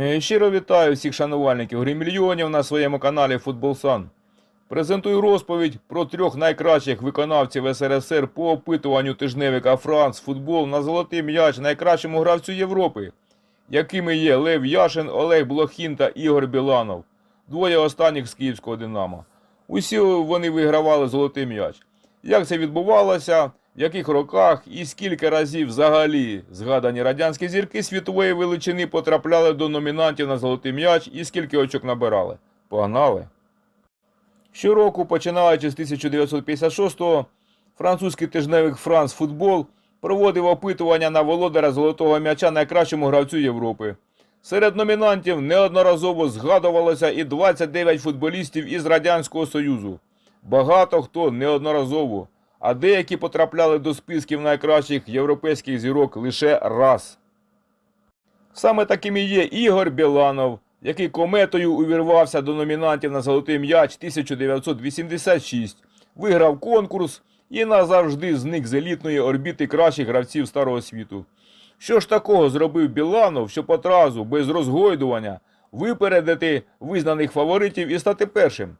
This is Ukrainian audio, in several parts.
Е, Щиро вітаю всіх шанувальників гри мільйонів на своєму каналі Футболсан. Презентую розповідь про трьох найкращих виконавців СРСР по опитуванню тижневика Франц Футбол на золотий м'яч найкращому гравцю Європи, якими є Лев Яшин, Олег Блохін та Ігор Біланов, двоє останніх з київського Динамо. Усі вони вигравали золотий м'яч. Як це відбувалося, в яких роках і скільки разів взагалі згадані радянські зірки світової величини потрапляли до номінантів на золотий м'яч і скільки очок набирали? Погнали! Щороку, починаючи з 1956-го, французький тижневик Франс Футбол проводив опитування на володаря золотого м'яча найкращому гравцю Європи. Серед номінантів неодноразово згадувалося і 29 футболістів із Радянського Союзу. Багато хто неодноразово, а деякі потрапляли до списків найкращих європейських зірок лише раз. Саме таким і є Ігор Біланов, який кометою увірвався до номінантів на золотий м'яч 1986, виграв конкурс і назавжди зник з елітної орбіти кращих гравців старого світу. Що ж такого зробив Біланов, щоб одразу, без розгойдування, випередити визнаних фаворитів і стати першим?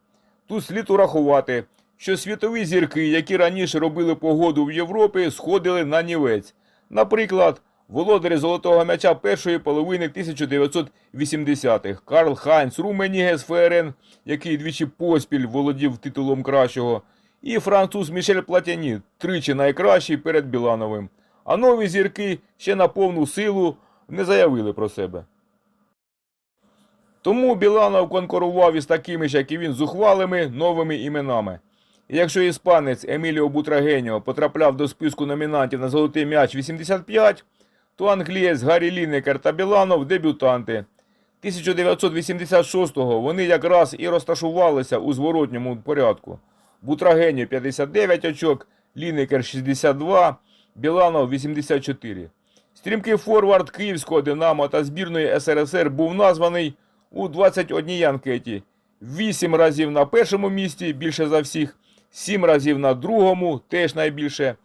Тут слід урахувати, що світові зірки, які раніше робили погоду в Європі, сходили на нівець. Наприклад, володарі золотого м'яча першої половини 1980-х Карл Хайнц Руменігес ФРН, який двічі поспіль володів титулом кращого, і француз Мішель Платяні, тричі найкращий перед Білановим. А нові зірки ще на повну силу не заявили про себе. Тому Біланов конкурував із такими ж, як і він, зухвалими новими іменами. Якщо іспанець Еміліо Бутрагеніо потрапляв до списку номінантів на золотий м'яч 85, то англієць Гаррі Лінекер та Біланов дебютанти. 1986-го вони якраз і розташувалися у зворотньому порядку. Бутрагеніо 59 очок, Лінекер 62, Біланов 84. Стрімкий форвард Київського Динамо та збірної СРСР був названий у 21 анкеті. 8 разів на першому місці, більше за всіх, 7 разів на другому, теж найбільше,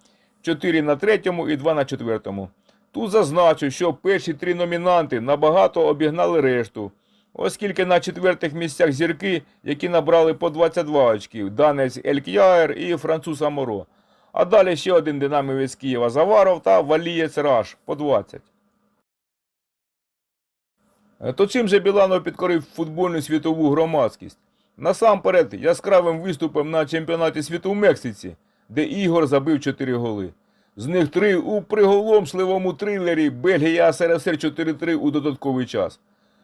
4 на третьому і 2 на четвертому. Тут зазначу, що перші три номінанти набагато обігнали решту, оскільки на четвертих місцях зірки, які набрали по 22 очків, данець Елькяєр і француз Аморо. А далі ще один динамівець Києва Заваров та валієць Раш по 20. Е, То чим же Біланов підкорив футбольну світову громадськість? Насамперед, яскравим виступом на чемпіонаті світу в Мексиці, де Ігор забив 4 голи. З них три у приголомшливому трилері Бельгія СРСР 4-3 у додатковий час.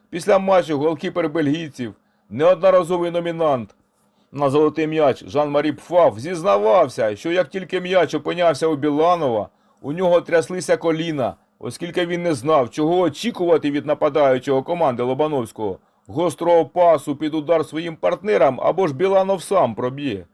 Після матчу голкіпер бельгійців, неодноразовий номінант на золотий м'яч Жан-Марі Пфаф зізнавався, що як тільки м'яч опинявся у Біланова, у нього тряслися коліна, оскільки він не знав, чого очікувати від нападаючого команди Лобановського, гострого пасу під удар своїм партнерам або ж Біланов сам проб'є.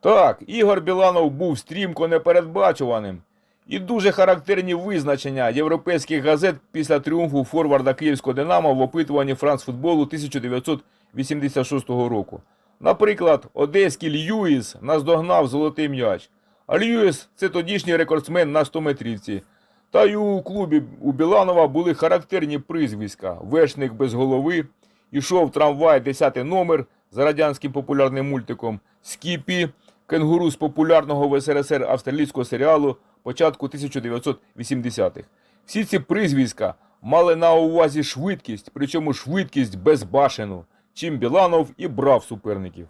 Так, Ігор Біланов був стрімко непередбачуваним. І дуже характерні визначення європейських газет після тріумфу форварда Київського Динамо в опитуванні Францфутболу 1986 року. Наприклад, одеський Льюіс наздогнав золотий м'яч. А Льюіс це тодішній рекордсмен на 100-метрівці. Та й у клубі у Біланова були характерні прізвиська: Вершник без голови, ішов трамвай 10 номер за радянським популярним мультиком, Скіпі, кенгуру з популярного в СРСР австралійського серіалу початку 1980-х. Всі ці прізвиська мали на увазі швидкість, причому швидкість безбашену, чим Біланов і брав суперників.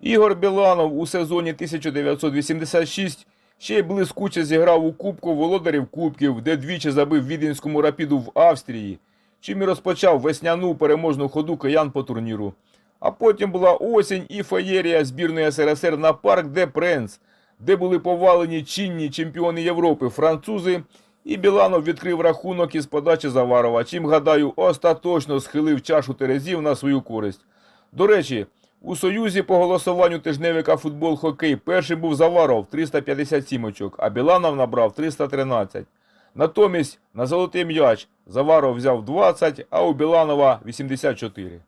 Ігор Біланов у сезоні 1986 ще й блискуче зіграв у Кубку володарів Кубків, де двічі забив віденському рапіду в Австрії, чим і розпочав весняну переможну ходу киян по турніру. А потім була осінь і феєрія збірної СРСР на парк де Пренс, де були повалені чинні чемпіони Європи французи, і Біланов відкрив рахунок із подачі Заварова, чим, гадаю, остаточно схилив чашу Терезів на свою користь. До речі, у Союзі по голосуванню тижневика футбол хокей першим був Заваров 357 очок, а Біланов набрав 313. Натомість на золотий м'яч Заваров взяв 20, а у Біланова 84.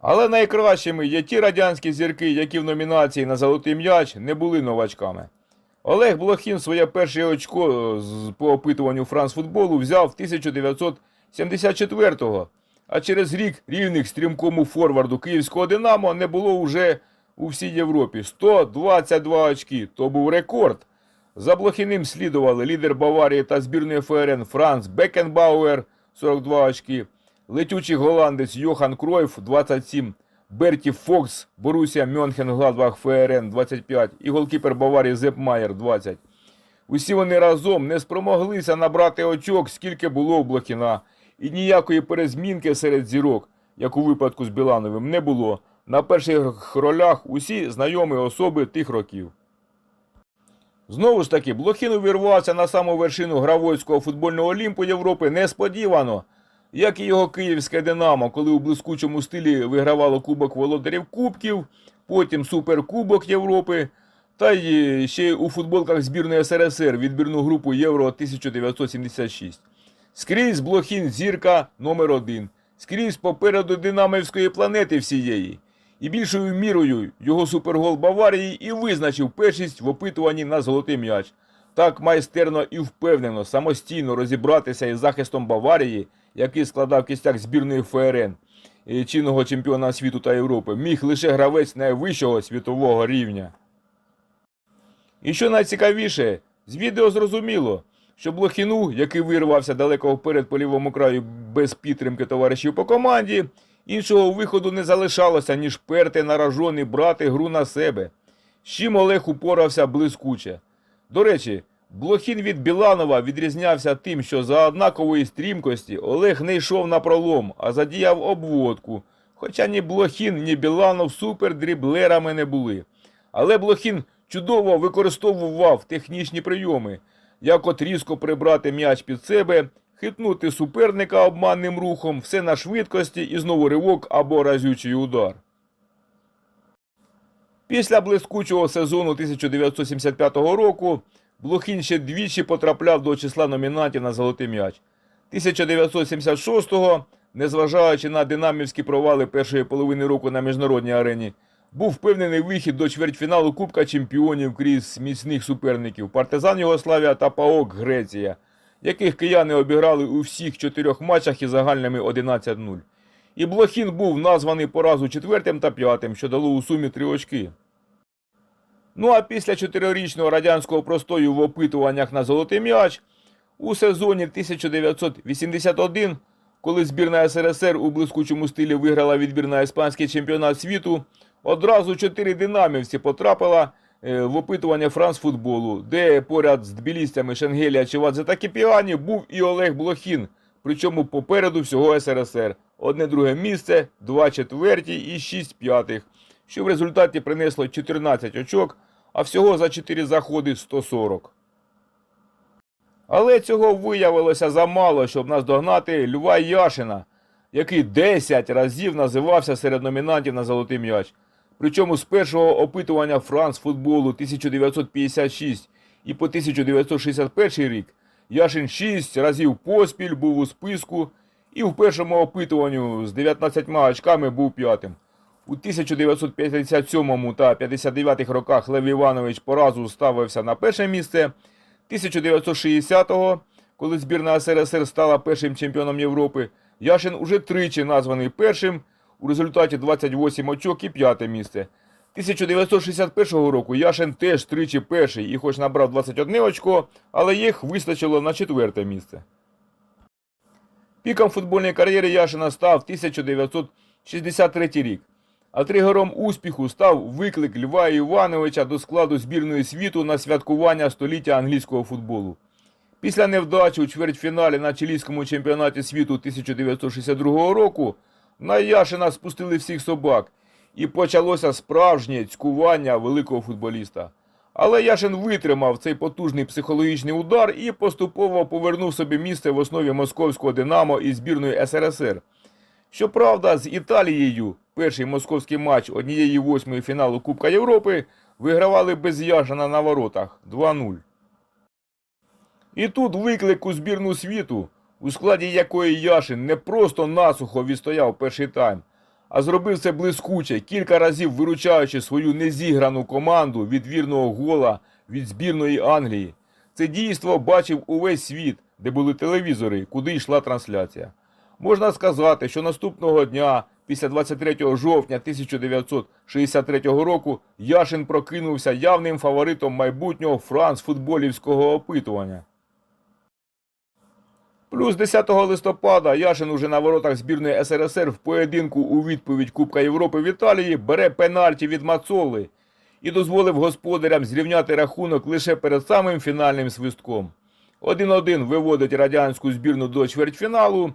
Але найкращими є ті радянські зірки, які в номінації на золотий м'яч не були новачками. Олег Блохін своє перше очко з- по опитуванню Франс футболу взяв 1974-го, а через рік рівних стрімкому форварду київського Динамо не було уже у всій Європі. 122 очки. То був рекорд. За Блохіним слідували лідер Баварії та збірної ФРН Франц Бекенбауер 42 очки, летючий голландець Йохан Кройф 27, Берті Фокс, Борусія Мюнхен-Гладбах ФРН 25 і голкіпер Баварії Зеп Майер 20. Усі вони разом не спромоглися набрати очок, скільки було у Блохіна, і ніякої перезмінки серед зірок, як у випадку з Білановим, не було. На перших ролях усі знайомі особи тих років. Знову ж таки, Блохін увірвався на саму вершину гравойського футбольного Олімпу Європи несподівано, як і його київське Динамо, коли у блискучому стилі вигравало Кубок Володарів Кубків, потім Суперкубок Європи, та й ще у футболках збірної СРСР відбірну групу Євро 1976. Скрізь Блохін зірка номер один. Скрізь попереду динамівської планети всієї. І більшою мірою його супергол Баварії і визначив першість в опитуванні на золотий м'яч. Так майстерно і впевнено самостійно розібратися із захистом Баварії, який складав кістяк збірної ФРН, е, чинного чемпіона світу та Європи, міг лише гравець найвищого світового рівня. І що найцікавіше, з відео зрозуміло, що Блохіну, який вирвався далеко вперед по лівому краю без підтримки товаришів по команді, іншого виходу не залишалося, ніж перти на брати гру на себе. З чим Олег упорався блискуче. До речі, Блохін від Біланова відрізнявся тим, що за однакової стрімкості Олег не йшов на пролом, а задіяв обводку. Хоча ні Блохін, ні Біланов супердріблерами не були. Але Блохін чудово використовував технічні прийоми, як от різко прибрати м'яч під себе, хитнути суперника обманним рухом, все на швидкості і знову ривок або разючий удар. Після блискучого сезону 1975 року Блохін ще двічі потрапляв до числа номінантів на золотий м'яч. 1976-го, незважаючи на динамівські провали першої половини року на міжнародній арені, був впевнений вихід до чвертьфіналу Кубка чемпіонів крізь міцних суперників Партизан Югославія та ПАОК Греція, яких кияни обіграли у всіх чотирьох матчах із загальними 11-0. І Блохін був названий по разу четвертим та п'ятим, що дало у сумі три очки. Ну а після чотирирічного радянського простою в опитуваннях на золотий м'яч у сезоні 1981, коли збірна СРСР у блискучому стилі виграла відбір на іспанський чемпіонат світу, одразу чотири динамівці потрапила е, в опитування францфутболу, де поряд з тбілістями Шенгелія, Чевадзе та Кіпіані був і Олег Блохін, причому попереду всього СРСР. Одне друге місце, два четверті і шість п'ятих, що в результаті принесло 14 очок, а всього за 4 заходи 140. Але цього виявилося замало, щоб наздогнати Льва Яшина, який 10 разів називався серед номінантів на золотий м'яч. Причому з першого опитування Франс футболу 1956 і по 1961 рік Яшин 6 разів поспіль був у списку і в першому опитуванню з 19 очками був п'ятим. У 1957 та 59 роках Лев Іванович по разу ставився на перше місце. 1960-го, коли збірна СРСР стала першим чемпіоном Європи, Яшин уже тричі названий першим, у результаті 28 очок і п'яте місце. 1961 року Яшин теж тричі перший і хоч набрав 21 очко, але їх вистачило на четверте місце. Піком футбольної кар'єри Яшина став 1963 рік. А тригером успіху став виклик Льва Івановича до складу збірної світу на святкування століття англійського футболу. Після невдачі у чвертьфіналі на чилійському чемпіонаті світу 1962 року на Яшина спустили всіх собак, і почалося справжнє цькування великого футболіста. Але Яшин витримав цей потужний психологічний удар і поступово повернув собі місце в основі московського Динамо і збірної СРСР. Щоправда, з Італією перший московський матч однієї восьмої фіналу Кубка Європи вигравали без Яшина на воротах 2-0. І тут виклик у збірну світу, у складі якої Яшин не просто насухо відстояв перший тайм, а зробив це блискуче, кілька разів виручаючи свою незіграну команду від вірного гола від збірної Англії. Це дійство бачив увесь світ, де були телевізори, куди йшла трансляція. Можна сказати, що наступного дня, після 23 жовтня 1963 року, Яшин прокинувся явним фаворитом майбутнього франц-футболівського опитування. Плюс 10 листопада Яшин уже на воротах збірної СРСР в поєдинку у відповідь Кубка Європи в Італії бере пенальті від Мацоли і дозволив господарям зрівняти рахунок лише перед самим фінальним свистком. 1-1 виводить радянську збірну до чвертьфіналу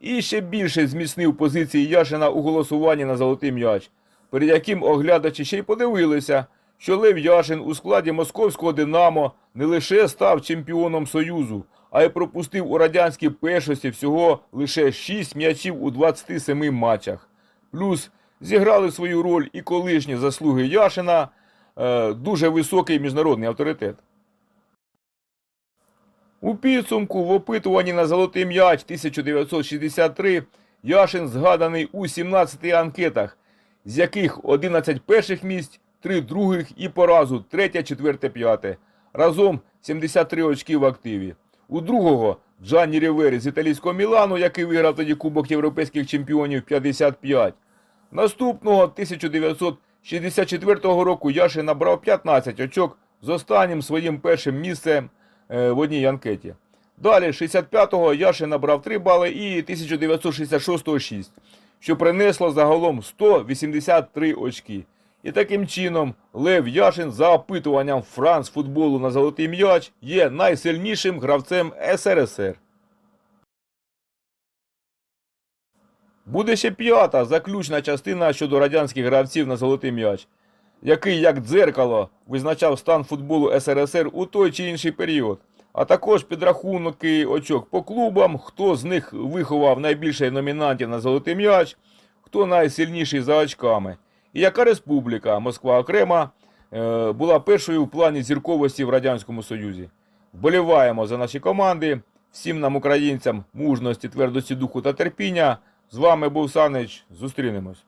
і ще більше зміцнив позиції Яшина у голосуванні на золотий м'яч, перед яким оглядачі ще й подивилися, що Лев Яшин у складі московського Динамо не лише став чемпіоном Союзу, а й пропустив у радянській першості всього лише 6 м'ячів у 27 матчах. Плюс зіграли свою роль і колишні заслуги Яшина, е, дуже високий міжнародний авторитет. У підсумку в опитуванні на золотий м'яч 1963 Яшин згаданий у 17 анкетах, з яких 11 перших місць, 3 других і по разу 3, 4, 5. Разом 73 очки в активі. У другого Джанні Рівері з італійського Мілану, який виграв тоді Кубок Європейських чемпіонів 55. Наступного 1964 року Яшин набрав 15 очок з останнім своїм першим місцем е, в одній анкеті. Далі 65-го Яшин набрав 3 бали і 1966-го 6, що принесло загалом 183 очки. І таким чином Лев Яшин за опитуванням Франц футболу на золотий м'яч є найсильнішим гравцем СРСР. Буде ще п'ята заключна частина щодо радянських гравців на золотий м'яч, який як дзеркало визначав стан футболу СРСР у той чи інший період, а також підрахунки очок по клубам, хто з них виховав найбільше номінантів на золотий м'яч, хто найсильніший за очками, і яка республіка Москва окрема е, була першою в плані зірковості в Радянському Союзі. Вболіваємо за наші команди. Всім нам, українцям, мужності, твердості духу та терпіння. З вами був Санич. Зустрінемось.